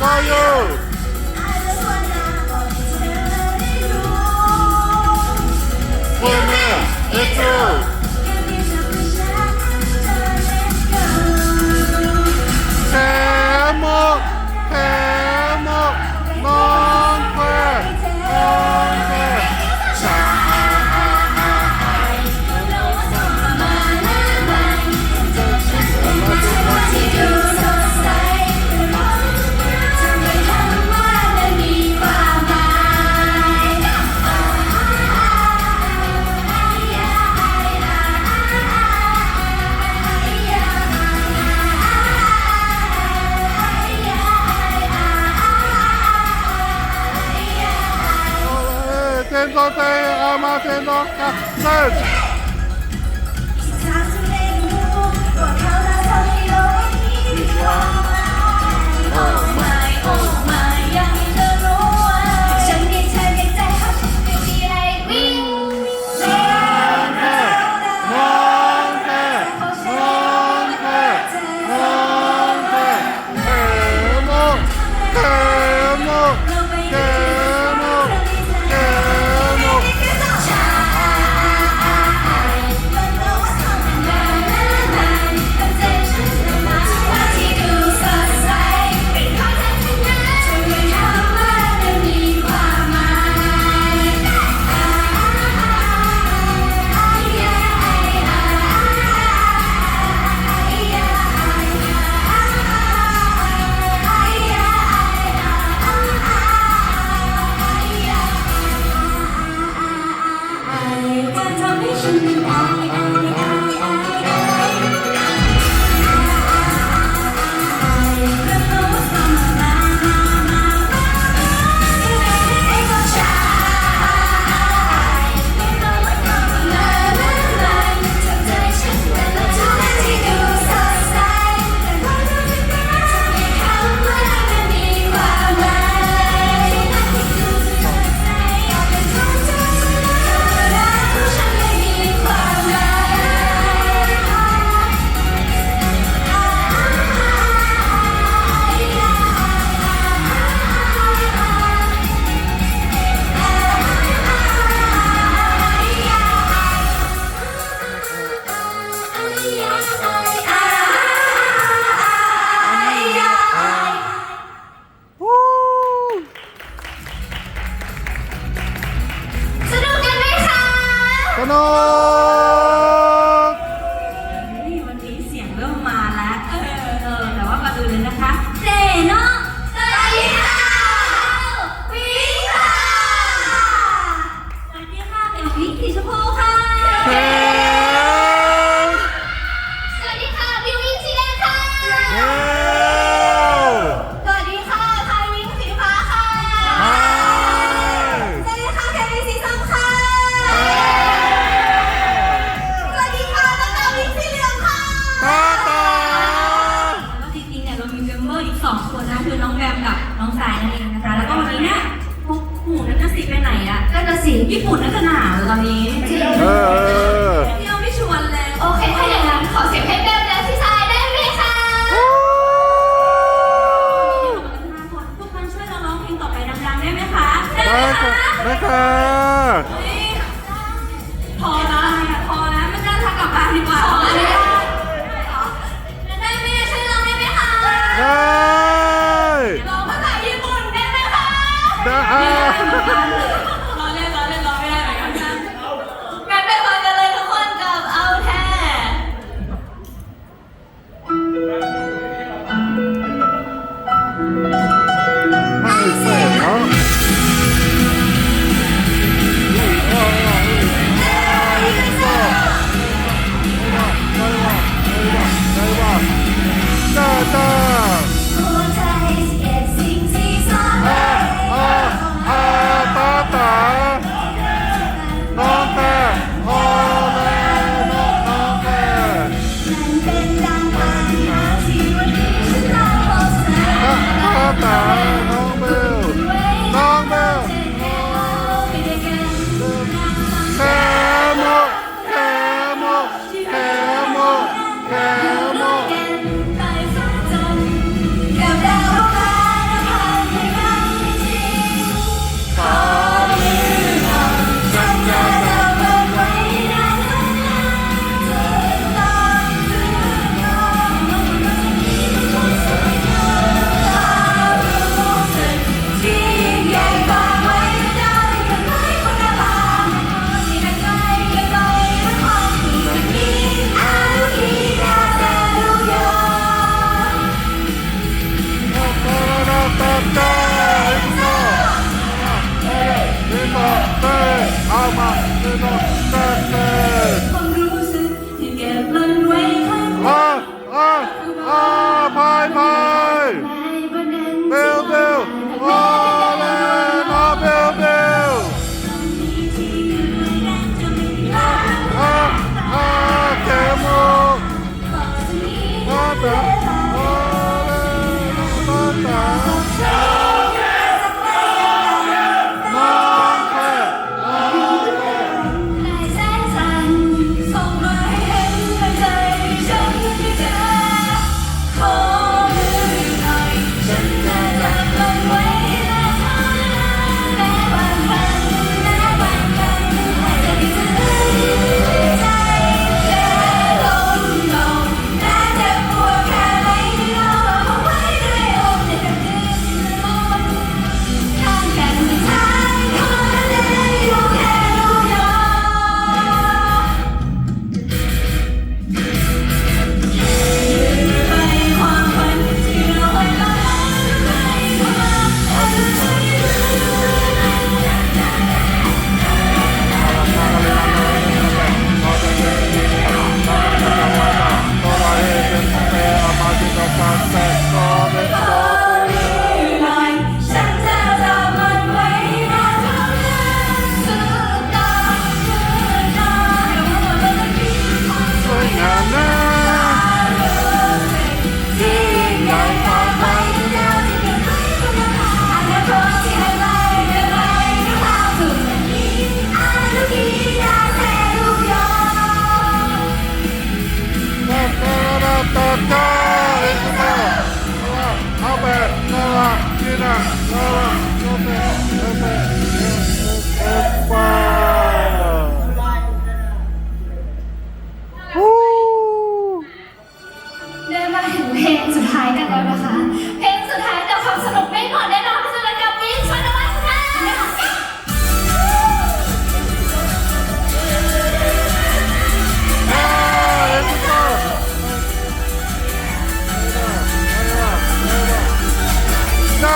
Fire! Let's go. Walker. No! นะคือน้องแบมกับน้องสายนั่นเองนะคะ แล้วก็วันนี้เนี่ยมุกหมู่นักศิลป์ไปไหนอะก็จะสิญี่ปุ่นนักจะหนาวตอนนี้จริงที่ยวไม่ชวนเลยโอเคถ้าอย่างนั้นขอเสียงให้แบมและพี่สายได้ไหมคะทุกคนช่วยร้องเพลงต่อไปดังๆได้ไหมคะได้ค่ะได้ค่ะ Roma.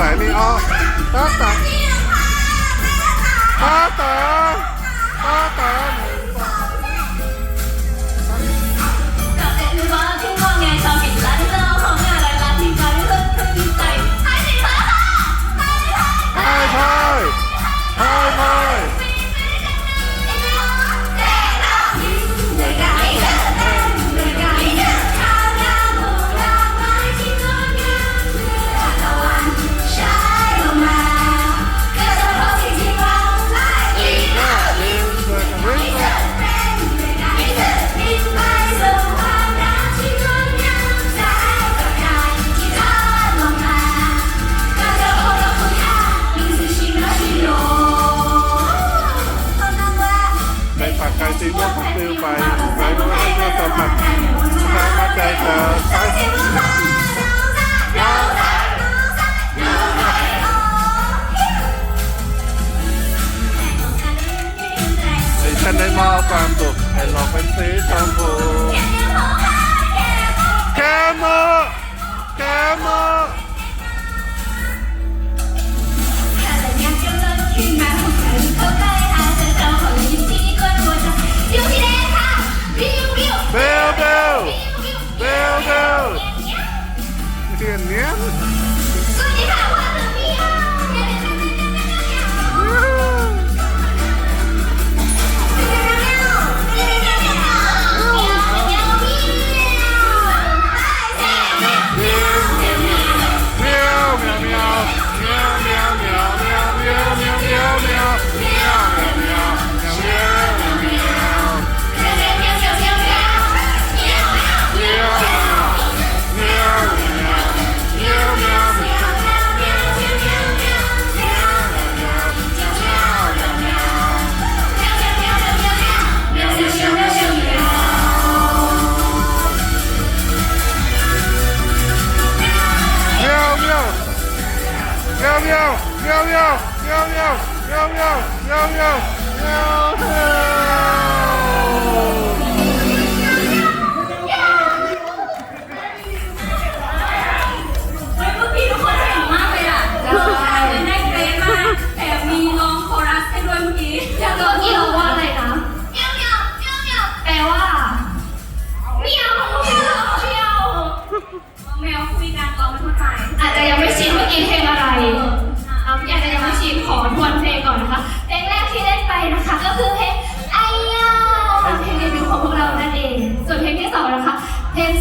แตนี่อ๋อตาตาตาตาตาตา 点点。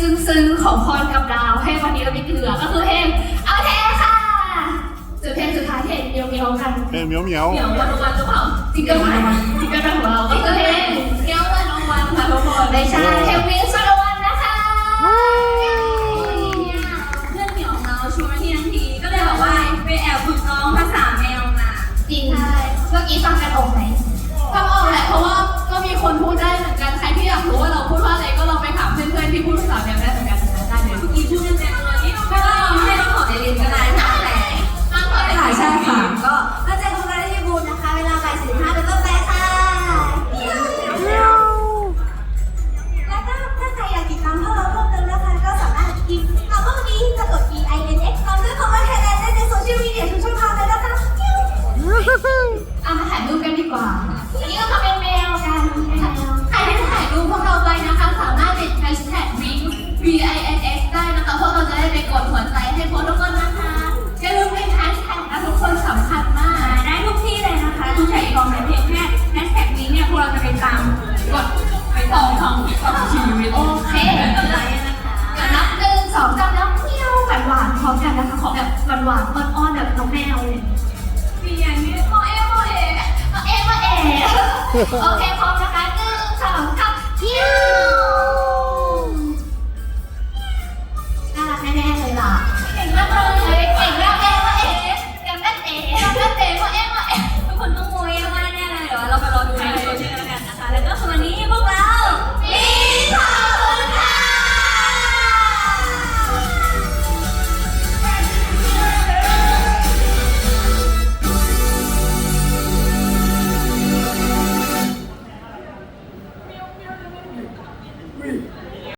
ซึ้งๆของพรกับดาวให้วันนี้เรามีเกลือก็คือเพลงเอาแท้ค่ะส่วนเพลงสุดท้ายเพลงเดียวเดียวๆกันเฮ้ยเหมียวเหมียวเดี๋ยววันวันหรือเปล่าจิงเกิลใหม่จิงเกิลใหม่ของเราก็คือเพลงเดี๋ยววันรางวัลค่ะทุกคนไม่ใช่เพลงวินสโลวันนะคะเพื่อนเหมียวของเราชวนมาที่ทันทีก็เลยบอกว่าไปแอบฝึกร้องภาษาแมวมาจริงเมื่อกี้ฟังกันออกไหมฟังออกแหละเพราะว่าก็มีคนพูดได้เหมือนกันใครที่อยากรู้ว่าเราพูดว่าอะไรก็ลองไปถามเพื่อนๆที่พูดภาษา ring v i n x ได้นะคะพวกเราจะได้ไปกดหัวใจให้พวกทุกคนนะคะอย่าลืมเป็น hashtag นะทุกคนสำคัญมาก ได้ทุกที่เลยนะคะ ทุกแพลตฟอร์มเลยเพียงแค่แฮชแท็กนี้เนี่ยพวกเราจะไปตามกดไปตามทางตามชีวิตโอเคอะไรนะคะเดี๋ยวนับหนึ่งสองสามแล้วเที่ยวหวานหวานๆพร้อมกันนะคะขอแบบหวานหวานๆอ้อนๆแบบน้องแมวเลยมีอย่างนี้โมเอโมเอโมเอโมเอโอเคพร้อมนะ